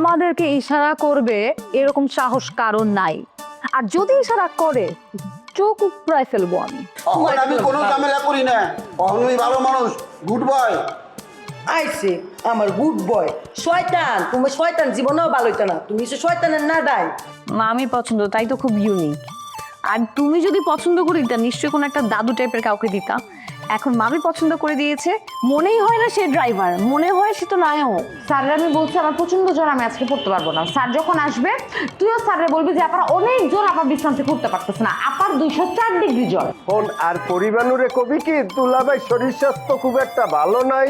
আমাদেরকে ইশারা করবে এরকম সাহস কারণ নাই। আর যদি ইশারা করে চোখ উপড়ায় ফেলব আমি। আমি কোনো ঝামেলা করি না। ভালো মানুষ। গুড বয় আইছে আমার গুড বয় শয়তান তুমি শয়তান জীবনেও ভালো হইতো না। তুমি সে শয়তানের না ডাই মামি পছন্দ তাই তো খুব ইউনিক আর তুমি যদি পছন্দ করে দিতা নিশ্চয়ই কোনো একটা দাদু টাইপের কাউকে দিতা। এখন মামি পছন্দ করে দিয়েছে। মনেই হয় না সে ড্রাইভার মনে হয় সে তো নায়ক। স্যাররা আমি বলছি আমার প্রচণ্ড জ্বর আমি আজকে পড়তে পারব না। স্যার যখন আসবে তুইও স্যাররা বলবি যে আপনার অনেক জ্বর আপার বিশ্রান্তি করতে পারতেছে না। আপার দুইশো চার ডিগ্রি জ্বর। ফোন আর পরিবানুরে কবি কি? দুলাভাই শরীর স্বাস্থ্য খুব একটা ভালো নাই।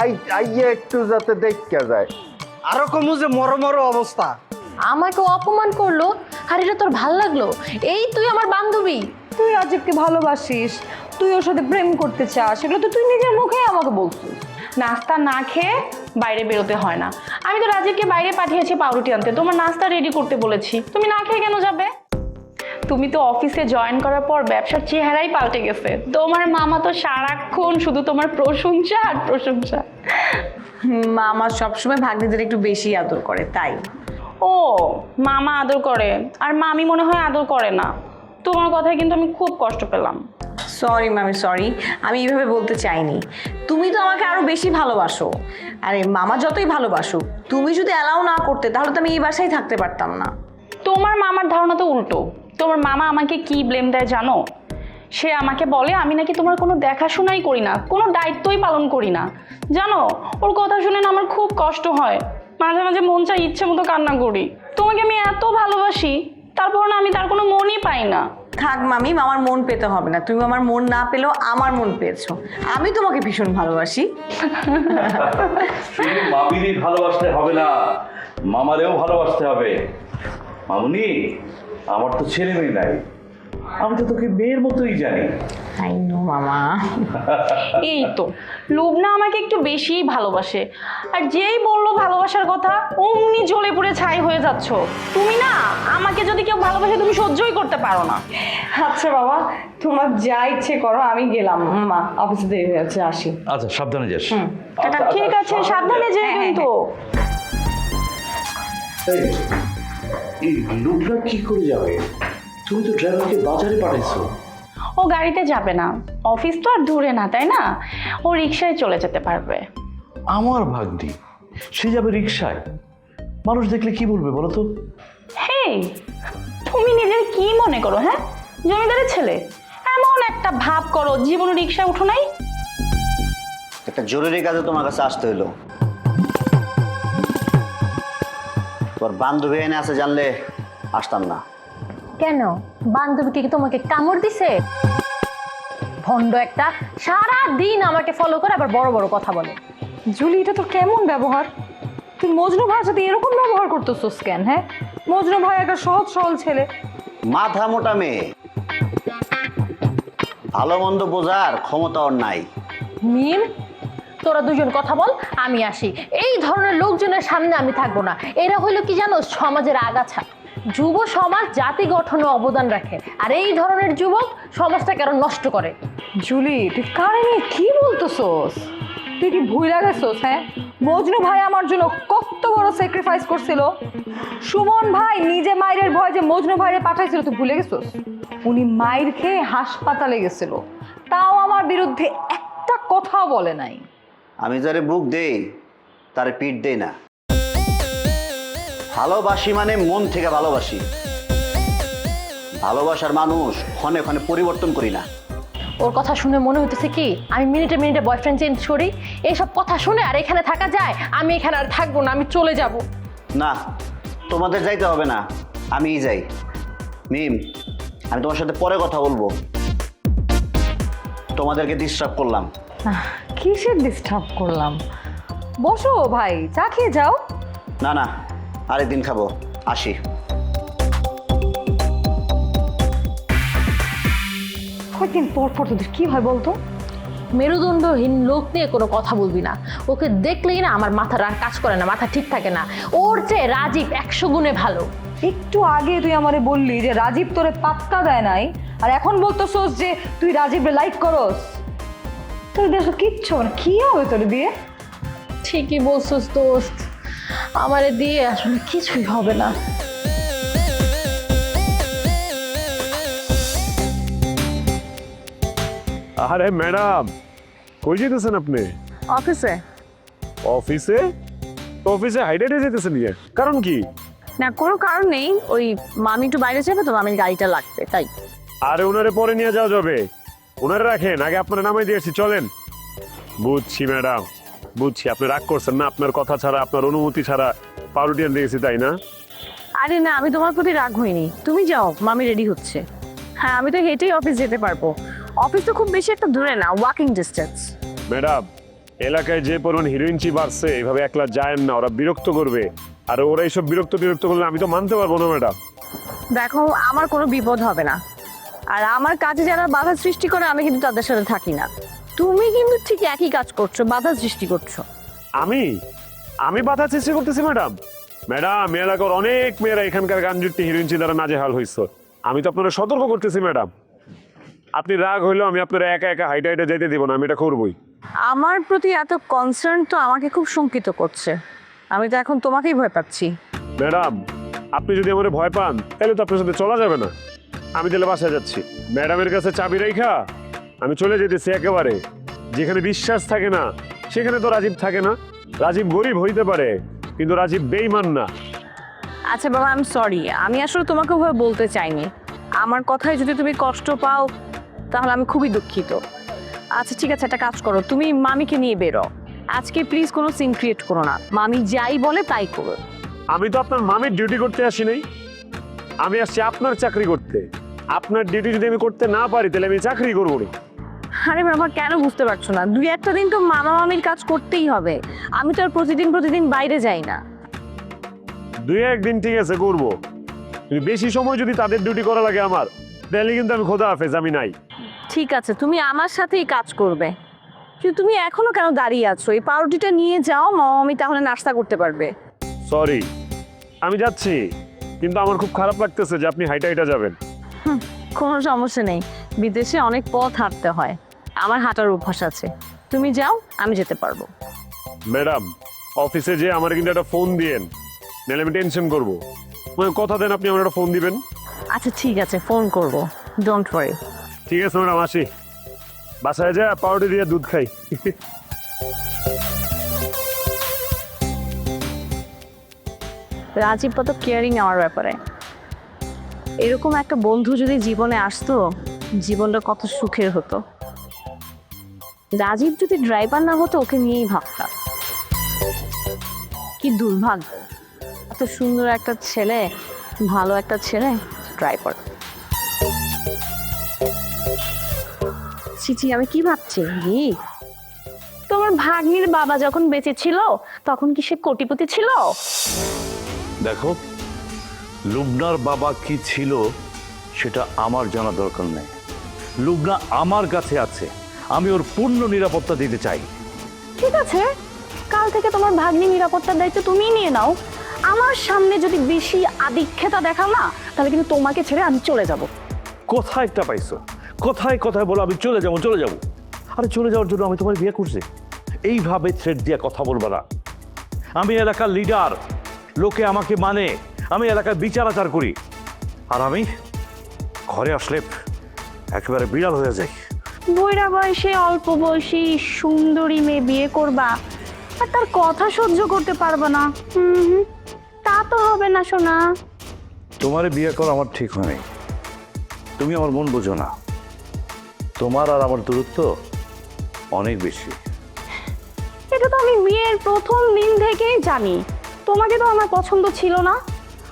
আই আইয়ে একটু যাতে দেখা যায়। আরও কমু যে মরো মরো অবস্থা। আমাকে অপমান করল আর এটা তোর ভালো লাগল? এই তুই আমার বান্ধবী। তুই রাজীবকে ভালোবাসিস। তুই ওর সাথে প্রেম করতে চাস সেগুলো তো তুই নিজের মুখেই আমাকে বলছিস। নাস্তা না খেয়ে বাইরে বেরোতে হয় না। আমি তো রাজীবকে বাইরে পাঠিয়েছি পাউরুটি আনতে তোমার নাস্তা রেডি করতে বলেছি। তুমি না খেয়ে কেন যাবে? তুমি তো অফিসে জয়েন করার পর ব্যবসার চেহারাই পাল্টে গেছে। তোমার মামা তো সারাক্ষণ শুধু তোমার প্রশংসা আর প্রশংসা। মামা সবসময় ভাগ্নিদের একটু বেশি আদর করে তাই। ও মামা আদর করে। আর মামি মনে হয় আদর করে না। তোমার কথায় কিন্তু আমি খুব কষ্ট পেলাম। সরি মামি সরি আমি এইভাবে বলতে চাইনি। তুমি তো আমাকে আরও বেশি ভালোবাসো। আরে, মামা যতই ভালোবাসো তুমি যদি অ্যালাউ না করতে, তাহলে তো আমি এই বাসায় থাকতে পারতাম না। তোমার মামার ধারণা তো উল্টো। তোমার মামা আমাকে কি ব্লেম দেয় জানো? সে আমাকে বলে, আমি নাকি তোমার কোনো দেখাশোনাই করি না, কোনো দায়িত্বই পালন করি না। জানো? ওর কথা শুনে না আমার খুব কষ্ট হয়। মাঝে মাঝে মন চাই ইচ্ছে মতো কান্না করি। তোমাকে আমি এত ভালোবাসি, তারপর না আমি তার কোনো মনই পাই না। থাক মামি, আমার মন পেতে হবে না। তুমি আমার মন না পেলেও আমার মন পেয়েছ। আমি তোমাকে ভীষণ ভালোবাসি। মামিরই ভালোবাসতে হবে না, মামারেও ভালোবাসতে হবে। মামুনি, আমার তো ছেলে মেয়ে নাই। আমি তো তোকে মেয়ের মতোই জানি। আই নো মামা। এই তো। লুবনা আমাকে একটু বেশিই ভালোবাসে। আর যেই বলল ভালোবাসার কথা অমনি জ্বলে পুড়ে ছাই হয়ে যাচ্ছ। তুমি না আমাকে যদি কেউ ভালোবাসে তুমি সহ্যই করতে পারো না। আচ্ছা বাবা তোমার যা ইচ্ছে করো আমি গেলাম। মা অফিসে দেরি হয়ে যাচ্ছে আসি। আচ্ছা সাবধানে যাস। এটা ঠিক আছে সাবধানে যেও হ্যাঁ, কিন্তু। এই, এই লোকরা কি করে যাবে? তুমি তো ড্রাইভারকে বাজারে পাঠাইছো। ও গাড়িতে যাবে না। অফিস তো আর দূরে না তাই না? ও রিক্সায় চলে যেতে পারবে। আমার ভাগ্নি সে যাবে রিক্সায় মানুষ দেখলে কি বলবে বলো তো? হেই তুমি নিজের কি মনে করো হ্যাঁ? জমিদারের ছেলে এমন একটা ভাব করো জীবনে রিক্সায় উঠো নাই? একটা জরুরি কাজে তোমার কাছে আসতে হইল। তোর বান্ধবী এনে আছে জানলে আসতাম না। কেন? বান্ধবীকে কি তোমাকে কামড় দিছে? ভণ্ড একটা সারা দিন আমাকে ফলো করে আবার বড় বড় কথা বলে। জুলি এটা তোর কেমন ব্যবহার? তুই মজনু ভাইয়ের সাথে এরকম ব্যবহার করতেছিস কেন হ্যাঁ? মজনু ভাই একটা সহজ সরল ছেলে। মাথা মোটা মেয়ে। ভালো মন্দ বোঝার ক্ষমতা ওর নাই। মিম? তোরা দুজন কথা বল আমি আসি। এই ধরনের লোকজনের সামনে আমি থাকব না। এরা হইল কি জানো সমাজের আগাছা। যুব সমাজ জাতি গঠনে অবদান রাখে। আর এই ধরনের যুবক সমাজটাকে আরও নষ্ট করে। জুলি তুই কারে নিয়ে কি বলতেছোস? তুই কি ভুলে গেছোস হ্যাঁ? মজনু ভাই আমার জন্য কত বড় স্যাক্রিফাইস করছিল। সুমন ভাই নিজে মায়ের ভয় যে মজনু ভাইরে পাঠাইছিল তুই ভুলে গেছোস? উনি মায়ের খেয়ে হাসপাতালে গেছিল। তাও আমার বিরুদ্ধে একটা কথাও বলে নাই। আমি যারে বুক দেই তারে পিঠ দেই না। ভালোবাসি মানে মন থেকে ভালোবাসি। ভালোবাসার মানুষ ক্ষণে ক্ষণে পরিবর্তন করি না। ওর কথা শুনে মনে হইতেছে কি আমি মিনিটে মিনিটে বয়ফ্রেন্ড চেঞ্জ করি এইসব কথা শুনে আর এখানে থাকা যায় আমি এখানে আর থাকব না আমি চলে যাব। না তোমাদের যাইতে হবে না আমিই যাই। মিম আমি তোমার সাথে পরে কথা বলব। তোমাদেরকে ডিস্টার্ব করলাম। কিসের ডিস্টার্ব করলাম? বসো ভাই চা খেয়ে যাও। না না আরেকদিন খাব। আসি। কয়েকদিন পর পর তোদের কি হয় বলতো? মেরুদণ্ডহীন লোক নিয়ে কোনো কথা বলবি না। ওকে দেখলেই না আমার মাথা আর কাজ করে না মাথা ঠিক থাকে না। ওর চেয়ে রাজীব একশো গুণে ভালো। একটু আগে তুই আমারে বললি যে রাজীব তোরে পাত্তা দেয় নাই আর এখন বলতেছোস যে তুই রাজীবরে লাইক করস। তোর দেখো কিচ্ছু কি হবে তোর দিয়ে ঠিকই বলছিস দোস্ত। আমারে দিয়ে আসলে কিছুই হবে না। আরে ম্যাডাম কই যেতেছেন আপনি? অফিসে। অফিসে? তো অফিসে হাইডাইটে যেতেছেন নিয়ে কারণ কি? না কোনো কারণ নেই। ওই মামি একটু বাইরে যাবে তো মামির গাড়িটা লাগবে তাই। আরে ওনারে পরে নিয়ে যাওয়া যাবে। ওনারে রাখেন আগে আপনার নামে দিয়েছি চলেন। বুঝছি ম্যাডাম। বুঝছি আপনি রাগ করছেন না আপনার কথা ছাড়া আপনার অনুমতি ছাড়া পাউরুটিয়ান দিয়েছি তাই না? আরে না আমি তোমার প্রতি রাগ হইনি। তুমি যাও মামি রেডি হচ্ছে। হ্যাঁ আমি তো হেঁটেই অফিস যেতে পারব। অফিস তো খুব বেশি একটা দূরে না ওয়াকিং ডিস্টেন্স ম্যাডাম এলাকায় যে পরিমাণ হিরোইনচি বাড়ছে এভাবে একলা যায় না ওরা বিরক্ত করবে। আর ওরা এইসব বিরক্ত বিরক্ত করলে আমি তো মানতে পারব না ম্যাডাম। দেখো আমার কোনো বিপদ হবে না। আর আমার কাজে যারা বাধা সৃষ্টি করে আমি কিন্তু তাদের সাথে থাকি না। তুমি কিন্তু ঠিক একই কাজ করছ বাধা সৃষ্টি করছ। আমি? আমি বাধা সৃষ্টি করতেছি ম্যাডাম? ম্যাডাম এ এলাকার অনেক মেয়েরা এখানকার গান যুক্তি হিরোইনচি দ্বারা নাজেহাল হয়েছে আমি তো আপনারা সতর্ক করতেছি ম্যাডাম। আপনি রাগ হইলেও আমি আপনারা একা একা হাইটা হাইটা যেতে দিব না আমি এটা করবই। আমার প্রতি এত কনসার্ন তো আমাকে খুব শঙ্কিত করছে। আমি তো এখন তোমাকেই ভয় পাচ্ছি। ম্যাডাম আপনি যদি আমার ভয় পান তাহলে তো আপনার সাথে চলা যাবে না। আমি তাহলে বাসায় যাচ্ছি। ম্যাডামের কাছে চাবি রেখা আমি চলে যেতেছি একেবারে। যেখানে বিশ্বাস থাকে না সেখানে তো রাজীব থাকে না। রাজীব গরিব হইতে পারে কিন্তু রাজীব বেইমান না। আচ্ছা বাবা আই এম সরি আমি আসলে তোমাকে ভয় বলতে চাইনি। আমার কথায় যদি তুমি কষ্ট পাও তাহলে আমি খুবই দুঃখিত। আচ্ছা ঠিক আছে একটা কাজ করো তুমি মামিকে নিয়ে বেরো। আজকে প্লিজ কোনো সিন ক্রিয়েট করো না। মামি যাই বলে তাই করো। আমি তো আপনার মামির ডিউটি করতে আসি নাই। আমি আসছি আপনার চাকরি করতে। আপনার ডিউটি যদি আমি করতে না পারি তাহলে আমি চাকরি করব না। আরে বাবা কেন বুঝতে পারছ না? দুই একটা দিন তো মামা মামির কাজ করতেই হবে। আমি তো আর প্রতিদিন প্রতিদিন বাইরে যাই না। দুই একদিন ঠিক আছে করব। বেশি সময় যদি তাদের ডিউটি করা লাগে আমার তাহলে কিন্তু আমি খোদা হাফেজ আমি নাই। ঠিক আছে তুমি আমার সাথেই কাজ করবে। কিন্তু তুমি এখনও কেন দাঁড়িয়ে আছো? এই পাউরুটিটা নিয়ে যাও মামা মামি তাহলে নাস্তা করতে পারবে। সরি আমি যাচ্ছি। কিন্তু আমার খুব খারাপ লাগতেছে যে আপনি হাইটা হাইটা যাবেন। কোনো সমস্যা নেই। বিদেশে অনেক পথ হাঁটতে হয়। আমার হাঁটার অভ্যাস আছে। তুমি যাও আমি যেতে পারব। ম্যাডাম অফিসে যে আমার কিন্তু একটা ফোন দিয়েন নাহলে আমি টেনশন করব। মানে কথা দেন আপনি আমার একটা ফোন দিবেন। আচ্ছা ঠিক আছে ফোন করব। ডোন্ট ওয়ারি ঠিক আছে ম্যাডাম আসি। বাসায় যা পাউডার দিয়ে দুধ খাই। রাজীব কত কেয়ারিং আমার ব্যাপারে। এরকম একটা বন্ধু যদি জীবনে আসতো জীবনটা কত সুখের হতো। রাজীব যদি ড্রাইভার না হতো, ওকে নিয়েই ভাবতাম। কি দুর্ভাগ্য। এত সুন্দর একটা ছেলে, ভালো একটা ছেলে ড্রাইভার চিচি, আমি কি ভাবছি? ই তোমার ভাগ্নির বাবা যখন বেঁচে ছিল, তখন কি সে কোটিপতি ছিল? দেখো, লুবনার বাবা কি ছিল, সেটা আমার জানা দরকার নেই। লুবনা আমার কাছে আছে। আমি ওর পূর্ণ নিরাপত্তা দিতে চাই। ঠিক আছে। কাল থেকে তোমার ভাগ্নি নিরাপত্তার দায়িত্ব তুমিই নিয়ে নাও। আমার সামনে যদি বেশি আদিক্ষেতা দেখাও না তাহলে কিন্তু তোমাকে ছেড়ে আমি চলে যাব। কোথায় একটা পাইছো? কোথায় কোথায় বলো আমি চলে যাব চলে যাব। আরে চলে যাওয়ার জন্য আমি তোমার বিয়ে করছি। এইভাবে থ্রেড দিয়ে কথা বলব না। আমি এলাকার লিডার লোকে আমাকে মানে। আমি এলাকার বিচার আচার করি। আর আমি ঘরে আসলে একেবারে বিড়াল হয়ে যাই। বইরা বয়সে অল্প বয়সী সুন্দরী মেয়ে বিয়ে করবা। আর তার কথা সহ্য করতে পারবে না। হুম, তা তো হবে না সোনা। তোমার বিয়ে করা আমার ঠিক হয়নি তুমি আমার মন বোঝো না। তোমার আর আমার দূরত্ব অনেক বেশি। এটা তো আমি বিয়ের প্রথম দিন থেকেই জানি। তোমাকে তো আমার পছন্দ ছিল না।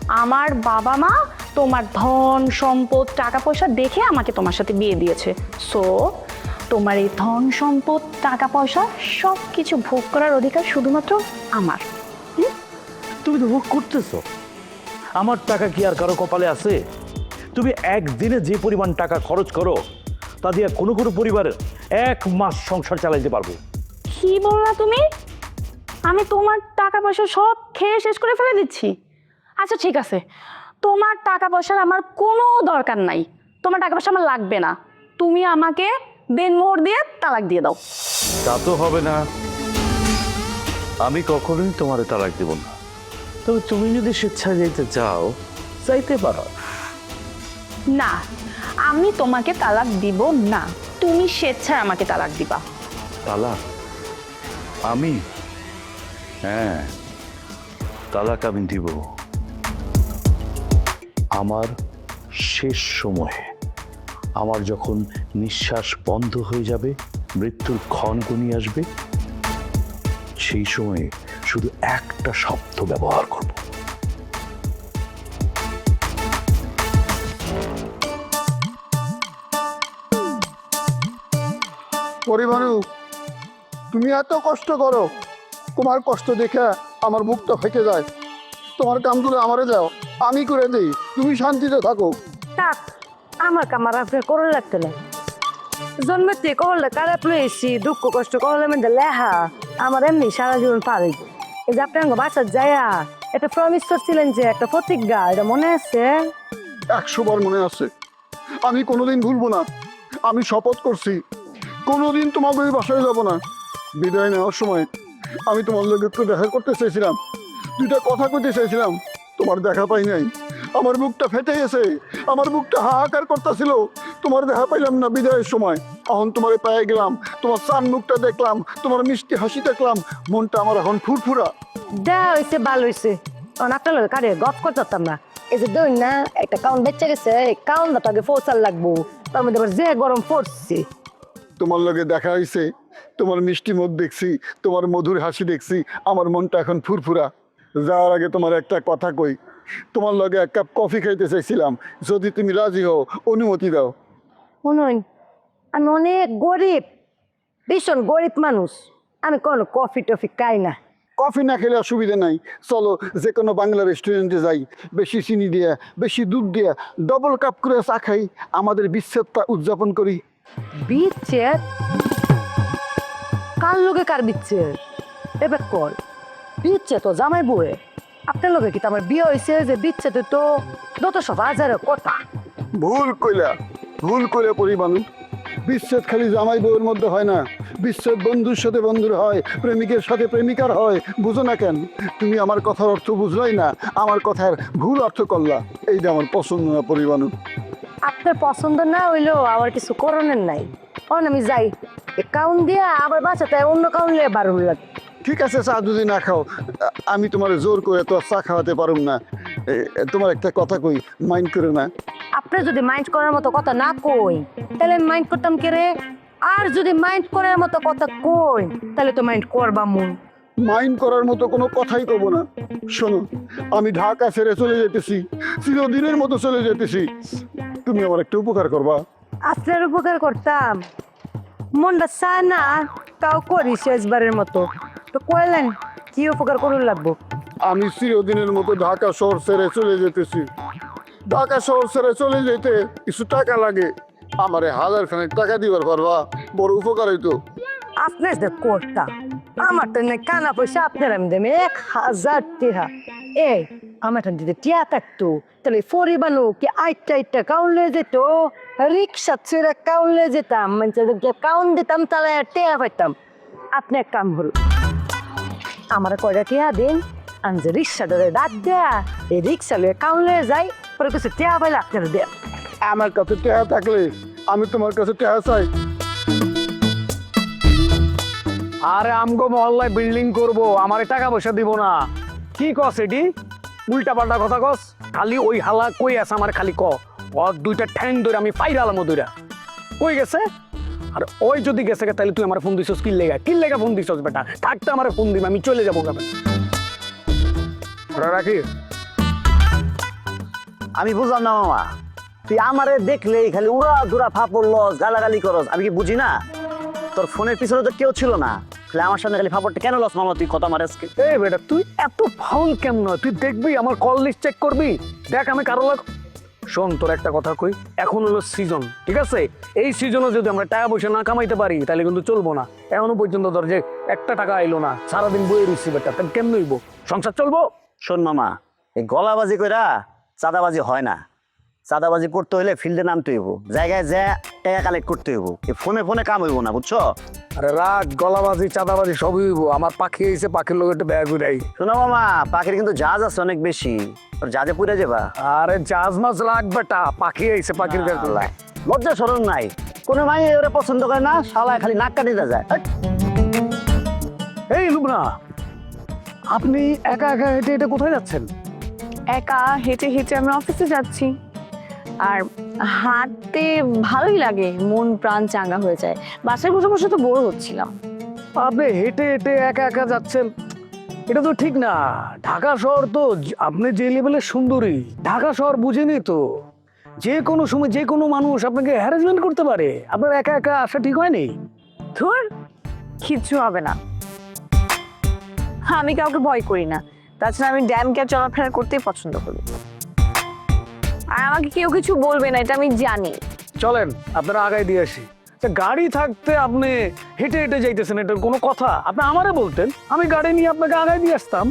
আমার বাবা মা তোমার ধন সম্পদ টাকা পয়সা দেখে আমাকে তোমার সাথে বিয়ে দিয়েছে। সো তোমার এই ধন সম্পদ টাকা পয়সা সব কিছু ভোগ করার অধিকার শুধুমাত্র আমার। তুমি তো ভোগ করতেছো। আমার টাকা কি আর কারও কপালে আছে? তুমি একদিনে যে পরিমাণ টাকা খরচ করো তা দিয়ে কোনো কোনো পরিবারের এক মাস সংসার চালাইতে পারব। কি বললা তুমি? আমি তোমার টাকা পয়সা সব খেয়ে শেষ করে ফেলে দিচ্ছি। আচ্ছা ঠিক আছে। তোমার টাকা পয়সার আমার কোনো দরকার নাই। তোমার টাকা পয়সা আমার লাগবে না। তুমি আমাকে দেনমোহর দিয়ে তালাক দিয়ে দাও। তা তো হবে না। আমি কখনোই তোমার তালাক দেব না। তবে তুমি যদি স্বেচ্ছায় যেতে চাও চাইতে পারো। না আমি তোমাকে তালাক দিব না। তুমি স্বেচ্ছায় আমাকে তালাক দিবা। তালাক? আমি? হ্যাঁ তালাক আমি দিব। আমার শেষ সময়ে আমার যখন নিঃশ্বাস বন্ধ হয়ে যাবে, মৃত্যুর ক্ষণ ঘনিয়ে আসবে, সেই সময়ে শুধু একটা শব্দ ব্যবহার করব। পরিবারু তুমি এত কষ্ট করো। তোমার কষ্ট দেখে আমার মুখটা ফেকে যায়। তোমার কামগুলো আমারে যাও। আমি করে দিই তুমি শান্তিতে থাকো। থাক আমার কামার আপনার করে লাগতে না জন্মের থেকে করলে খারাপ লয়েছি দুঃখ কষ্ট করলে মধ্যে লেহা আমার এমনি সারা জীবন পারি এই যে আপনার বাসার যায়া একটা প্রমিস করছিলেন যে একটা প্রতিজ্ঞা এটা মনে আছে? একশো বার মনে আছে। আমি কোনোদিন ভুলবো না। আমি শপথ করছি কোনোদিন তোমাকে ওই বাসায় যাব না। বিদায় নেওয়ার সময় আমি তোমার লোক একটু দেখা করতে চেয়েছিলাম। দুইটা কথা কইতে চাইছিলাম তোমার দেখা পাই নাই। আমার বুকটা ফেটে গেছে। আমার বুকটা হাহাকার করতেছিল। তোমার দেখা পাইলাম না বিদায়ের সময়। এখন তোমার পায়ে গেলাম। তোমার চান মুখটা দেখলাম। তোমার মিষ্টি হাসি দেখলাম। মনটা আমার এখন ফুরফুরা। দেওয়া হয়েছে ভালো হয়েছে আপনার লোক কারে গপ করতাম না এই যে ধরুন না একটা কাউন্ট বেঁচে গেছে। এই কাউন্টটা তাকে ফোসার লাগবো। তার মধ্যে আবার যে গরম পড়ছে। তোমার লগে দেখা হয়েছে তোমার মিষ্টি মুখ দেখছি। তোমার মধুর হাসি দেখছি। আমার মনটা এখন ফুরফুরা। যাওয়ার আগে তোমার একটা কথা কই। তোমার লগে এক কাপ কফি খাইতে চাইছিলাম। যদি তুমি রাজি হও অনুমতি দাও। শুনুন আমি অনেক গরিব ভীষণ গরিব মানুষ। আমি কোনো কফি টফি খাই না। কফি না খেলে অসুবিধা নাই। চলো যে কোনো বাংলা রেস্টুরেন্টে যাই। বেশি চিনি দিয়ে বেশি দুধ দিয়ে ডবল কাপ করে চা খাই। আমাদের বিচ্ছেদটা উদযাপন করি। বিচ্ছেদ? কার লোকে কার বিচ্ছেদ? এবার কল বিচ্ছেদ তো জামাই বউয়ে আপনার লোকে কি আমার বিয়ে হয়েছে যে বিচ্ছেদ তো যত সব হাজারের কথা ভুল কইলা ভুল করে পরিমাণু বিচ্ছেদ খালি জামাই বউয়ের মধ্যে হয় না বিচ্ছেদ বন্ধুর সাথে বন্ধুর হয় প্রেমিকের সাথে প্রেমিকার হয় বুঝো না কেন তুমি আমার কথার অর্থ বুঝলাই না আমার কথার ভুল অর্থ করলা এইটা আমার পছন্দ না পরিমাণু আপনার পছন্দ না হইলেও আমার কিছু করণের নাই অন আমি যাই কাউন দিয়া আবার বাঁচাতে অন্য কাউন লিয়ে বার হল ঠিক আছে চা যদি না খাও আমি তোমার জোর করে তো চা খাওয়াতে পারুম না। তোমার একটা কথা কই মাইন্ড করে না। আপনি যদি মাইন্ড করার মতো কথা না কই তাহলে আমি মাইন্ড করতাম কে রে? আর যদি মাইন্ড করার মতো কথা কই তাহলে তো মাইন্ড করবা মন মাইন্ড করার মতো কোনো কথাই কব না। শোনো আমি ঢাকা ছেড়ে চলে যেতেছি চিরদিনের মতো চলে যেতেছি। তুমি আমার একটা উপকার করবা। আপনার উপকার করতাম। মনটা চায় না তাও করি শেষবারের মতো। তো কইলেন কি উপকার করুন লাগবো? আমি চিরদিনের মতো ঢাকা শহর ছেড়ে চলে যেতেছি। ঢাকা শহর ছেড়ে চলে যেতে কিছু টাকা লাগে। আমারে হাজার খানেক টাকা দিবার পারবা বড় উপকার হইতো। আপনার যে করতাম আমার তো কানা পয়সা আপনার আমি দেবে এক হাজার টিহা। এই আমার এখান যদি টিয়া থাকতো তাহলে ফরিবানো কি আইটা আইটা কাউন্লে যেত? রিক্সা ছেড়ে কাউন্লে যেতাম মানে কাউন দিতাম তাহলে টিয়া পাইতাম। আপনি এক কাম হল আমার কয়টা টিয়া দিন। আমি যে রিক্সা ধরে ডাক দেয়া এই রিক্সা লয়ে কাউন্লে যাই পরে কিছু টিয়া পাইলে আপনারা দেয়া আমার কাছে টাকা থাকলে আমি তোমার কাছে টাকা চাই। আরে আমগো মহল্লায় বিল্ডিং করব আমারে টাকা পয়সা দিব না। কি কস এটি? উল্টা পাল্টা কথা কস? খালি ওই হালা কই আছে আমার খালি ক। দুইটা ঠ্যাং ধরে আমি পাইরালাম দুইটা কই গেছে? আর ওই যদি গেছে গে, তাহলে তুই আমার ফোন দিছস কি লেগা? কি লেগা ফোন দিছস বেটা? থাকতে আমার ফোন দিবি আমি চলে যাব গাবে রাখি? আমি বুঝলাম না মামা। তুই আমারে দেখলেই খালি উড়া দুরা ফাপড় লস গালাগালি করস। আমি কি বুঝি না? তোর ফোনের পিছনে তো কেউ ছিল না। তাহলে আমার সামনে খালি ফাপড়টা কেন লস মামা তুই কথা মারে আজকে? এই বেটা তুই এত ফাউল কেমন? তুই দেখবি আমার কল লিস্ট চেক করবি? দেখ আমি কারও লাগ শোন, তোর একটা কথা কই, এখন হলো সিজন ঠিক আছে? এই সিজনে যদি আমরা টাকা পয়সা না কামাইতে পারি, তাহলে কিন্তু চলবো না। এখনও পর্যন্ত ধর যে একটা টাকা আইলো না, সারাদিন বইয়ে রইছি বেটা, তাহলে কেমন সংসার চলবো? শোন মামা, এই গলাবাজি কইরা চাঁদাবাজি হয় না। চাঁদাবাজি করতে হইলে ফিল্ডে নামতে হইব। জায়গায় যা টাকা কালেক্ট করতে হইব। এই ফোনে ফোনে কাম হইব না বুঝছ? আরে রাগ গলাবাজি চাঁদাবাজি সবই হইব। আমার পাখি এসে পাখির লোক একটা ব্যাগ উড়াই শোনো মামা পাখির কিন্তু জাহাজ আছে অনেক বেশি। তোর জাহাজে পুরে যাবা। আরে জাহাজ মাছ লাগবে বেটা পাখি আইছে পাখির ব্যাগ আল্লাহ, লজ্জা সরম নাই। কোনো মাই ওরা পছন্দ করে না শালায় খালি নাক কাটিতে যায় এই। লুবনা আপনি একা একা হেঁটে হেঁটে কোথায় যাচ্ছেন? একা হেঁটে হেঁটে আমি অফিসে যাচ্ছি। আর হাঁটতে ভালোই লাগে মন প্রাণ চাঙ্গা হয়ে যায়। বাসায় বসে বসে তো বোর হচ্ছিলাম। আপনি হেঁটে হেঁটে একা একা যাচ্ছেন। এটা তো ঠিক না। ঢাকা শহর তো আপনি যে লেভেলের সুন্দরী ঢাকা শহর বুঝেনি তো। যে কোনো সময় যে কোনো মানুষ আপনাকে হ্যারাসমেন্ট করতে পারে। আপনার একা একা আসা ঠিক হয়নি? ধুর কিচ্ছু হবে না। আমি কাউকে ভয় করি না। তাছাড়া আমি ড্যামকে চলাফেরা করতেই পছন্দ করি। আর আমাকে কেউ কিছু বলবে না এটা আমি জানি। চলেন আপনারা আগায় দিয়ে আসি। তা গাড়ি থাকতে আপনি হেঁটে হেঁটে যাইতেছেন এটার কোনো কথা? আপনি আমারে বলতেন আমি গাড়ি নিয়ে আপনাকে আগায় দিয়ে আসতাম।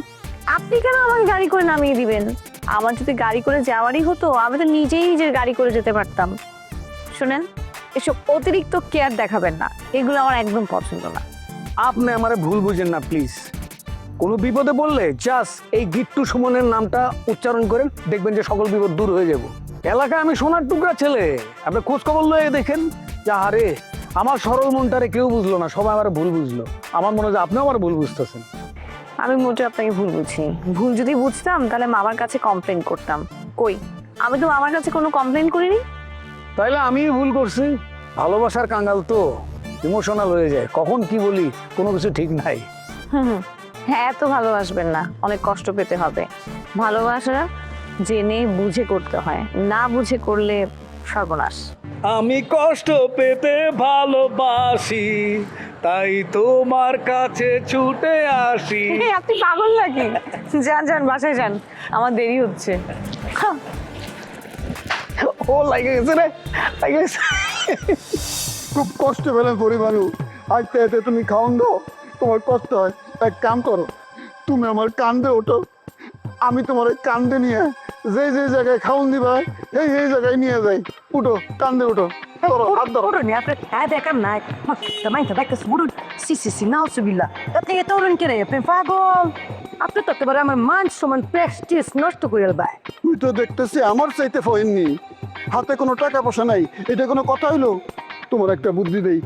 আপনি কেন আমাকে গাড়ি করে নামিয়ে দিবেন? আমার যদি গাড়ি করে যাওয়ারই হতো আমি তো নিজেই নিজের গাড়ি করে যেতে পারতাম। শুনেন এসব অতিরিক্ত কেয়ার দেখাবেন না এগুলো আমার একদম পছন্দ না। আপনি আমারে ভুল বুঝেন না প্লিজ। কোনো বিপদে বললে জাস্ট এই গিট্টু সুমনের নামটা উচ্চারণ করেন দেখবেন যে সকল বিপদ দূর হয়ে যাব। এলাকায় আমি সোনার টুকরা ছেলে। আপনি খোঁজ খবর লয়ে দেখেন। যে আরে আমার সরল মনটারে কেউ বুঝলো না সবাই আমার ভুল বুঝলো। আমার মনে হয় আপনিও আমার ভুল বুঝতেছেন। আমি মোটে আপনাকে ভুল বুঝি ভুল যদি বুঝতাম তাহলে মামার কাছে কমপ্লেন করতাম। কই? আমি তো মামার কাছে কোনো কমপ্লেন করিনি? তাইলে আমি ভুল করছি। ভালোবাসার কাঙ্গাল তো ইমোশনাল হয়ে যায়। কখন কি বলি কোনো কিছু ঠিক নাই। হুম হুম। হ্যাঁ এত ভালোবাসবেন না। অনেক কষ্ট পেতে হবে। ভালোবাসা জেনে বুঝে করতে হয়। না বুঝে করলে সর্বনাশ। আমি কষ্ট পেতে ভালোবাসি তাই তোমার কাছে ছুটে আসি। আপনি পাগল নাকি? যান যান বাসায় যান। আমার দেরি হচ্ছে। ও লাগে গেছে রে। লাগে গেছে। খুব কষ্ট পেলেন পরিবারও আজকে এতে তুমি খাওয়ান দাও। তোমার কষ্ট হয়। এক কাম করো তুমি আমার কান্দে ওঠো। আমি তোমার কান্দে নিয়ে যে যে জায়গায় খাওয়ান দিবা এই এই জায়গায় নিয়ে যাই। উঠো কান্দে উঠো. আপনি তো একেবারে মান সমান নষ্ট করে ভাই তুই তো দেখতেছি আমার চাইতে ফয়েননি। হাতে কোনো টাকা পয়সা নাই এটা কোনো কথা হইল? তোমার একটা বুদ্ধি দেই।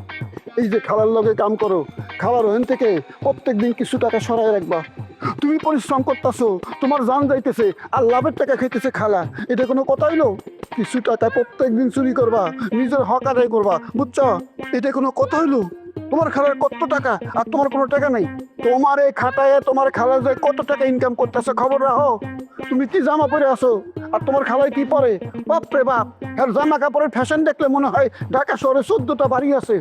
এই যে খালার লগে কাম করো খাওয়ার ওখান থেকে প্রত্যেক দিন কিছু টাকা সরাই রাখবা। তুমি পরিশ্রম করতেছো, তোমার জান যাইতেছে আর লাভের টাকা খাইতেছে খালা। এটা কোনো কথা হইল? কিছু টাকা প্রত্যেক দিন চুরি করবা, নিজের হক আদায় করবা, বুঝছ? এটা কোনো কথা হইল? তোমার খালার কত টাকা আর তোমার কোনো টাকা নাই? তোমার এই খাতায় তোমার খালা যে কত টাকা ইনকাম করতেছে, খবর রাখো। তুমি কি জামা পরে আসো আর তোমার খালায় কি পরে? বাপ রে বাপ, আর জামা কাপড়ের ফ্যাশন দেখলে মনে হয় ঢাকা শহরে চোদ্দটা বাড়ি আছে।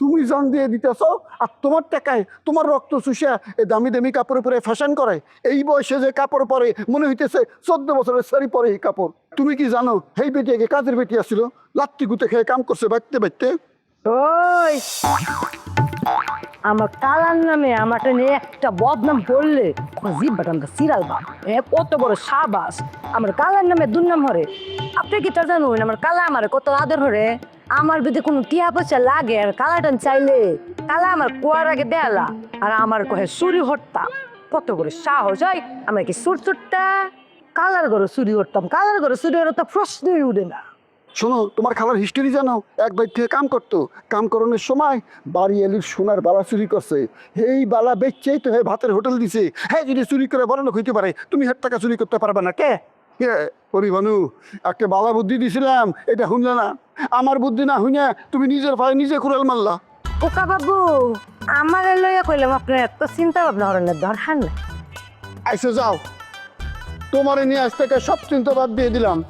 তুমি জান দিয়ে দিতেছ, আর তোমার টাকায় তোমার রক্ত চুষা এই দামি দামি কাপড়ে পরে ফ্যাশন করে। এই বয়সে যে কাপড় পরে, মনে হইতেছে চোদ্দ বছরের শাড়ি পরে এই কাপড়। তুমি কি জানো, সেই বেটি আগে কাজের বেটি আসছিল লাত্তি গুতে খেয়ে কাম করছে বাড়তে বাড়তে। ওই! আমার কালার নামে আমার নিয়ে একটা বদনাম বললে জিব্বাটা আমরা সিরাল বা এ, কত বড় সাবাস। আমার কালার নামে দুর্নাম হরে। আপনি কি তা জানুন, আমার কালা আমার কত আদর হরে? আমার যদি কোনো টিয়া পয়সা লাগে আর কালাটান চাইলে কালা আমার কুয়ার আগে দেয়ালা আর আমার কহে চুরি হরতাম কত করে সাহস হয় আমরা কি সুর চুরটা? কালার ঘরে চুরি হরতাম, কালার ঘরে চুরি হরতাম প্রশ্নই উঠে না। শোনো, তোমার খালার হিস্টোরি জানো? এক বাড়ি থেকে কাম করতো। কাম করানোর সময় বাড়ি এলির সোনার বালা চুরি করছে। এই বালা বেচছেই তো হে ভাতের হোটেল দিছে। হ্যাঁ যদি চুরি করে বড় লোক হইতে পারে, তুমি হের টাকা চুরি করতে পারবে না, কে? কে পরিবানু একটা বালা বুদ্ধি দিছিলাম, এটা শুনলে না? আমার বুদ্ধি না শুনে তুমি নিজের ভাই নিজে কুড়াল মারলা। ওকা বাবু আমার লইয়া কইলাম আপনার এত চিন্তা ভাবনা করেন না দরকার নাই। আইসে যাও। তোমার নিয়ে আজ থেকে সব চিন্তা বাদ দিয়ে দিলাম।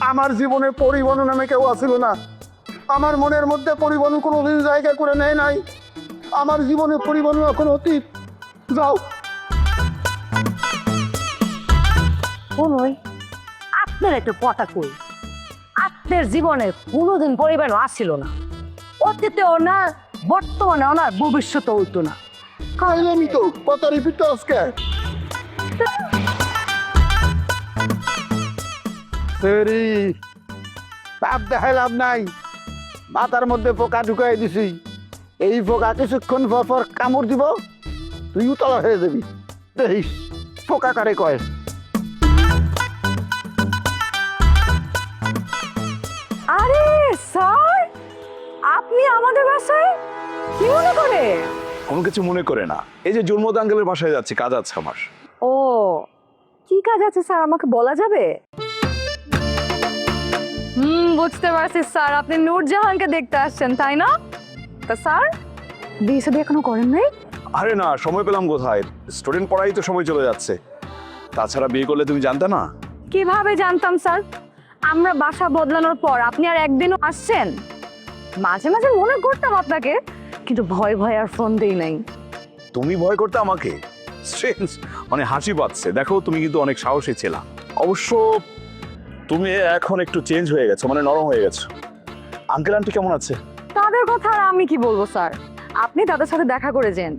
আমার জীবনে পরিবহন নামে কেউ আসিল না। আমার মনের মধ্যে পরিবহন কোনো দিন জায়গা করে নেয় নাই। আমার জীবনে পরিবহন এখন অতীত। যাও। কোনই আপনার একটু কথা কই। আপনার জীবনে কোনোদিন পরিবার আসছিল না। অতীতেও না বর্তমানে ওনার ভবিষ্যতে হইতো না। খাইলামই তো কথা রিপিট আজকে। সেরি তাপ দেখাই লাভ নাই। মাথার মধ্যে পোকা ঢুকাই দিছি। এই পোকা কিছুক্ষণ পর পর কামড় দিব তুই উতলা হয়ে যাবি। দেখিস পোকা কারে কয়? আপনি আমাদের বাসায়? কি মনে করে? কোনো কিছু মনে করে না। এই যে জন্মদ আঙ্কেলের বাসায় যাচ্ছি কাজ আছে আমার। ও কি কাজ আছে স্যার? আমাকে বলা যাবে? হুম বুঝতে পারছি স্যার। আপনি নূরজাহানকে দেখতে আসছেন তাই না? তা স্যার বিয়ে শাদী এখনও করেন নাই? আরে না সময় পেলাম কোথায়? স্টুডেন্ট পড়াই তো সময় চলে যাচ্ছে। তাছাড়া বিয়ে করলে তুমি জানতে না? কীভাবে জানতাম স্যার? আমরা বাসা বদলানোর পর আপনি আর একদিনও আসছেন? মাঝে মাঝে মনে করতাম আপনাকে কিন্তু ভয় ভয় আর ফোন দেই নাই। তুমি ভয় করতে আমাকে? স্ট্রেঞ্জ মানে হাসি পাচ্ছে। দেখো তুমি কিন্তু অনেক সাহসী ছিলা। অবশ্য তুমি এখন একটু চেঞ্জ হয়ে গেছো মানে নরম হয়ে গেছো। আঙ্কেল আন্টি কেমন আছে? তাদের কথা আর আমি কি বলব স্যার আপনি তাদের সাথে দেখা করে যান।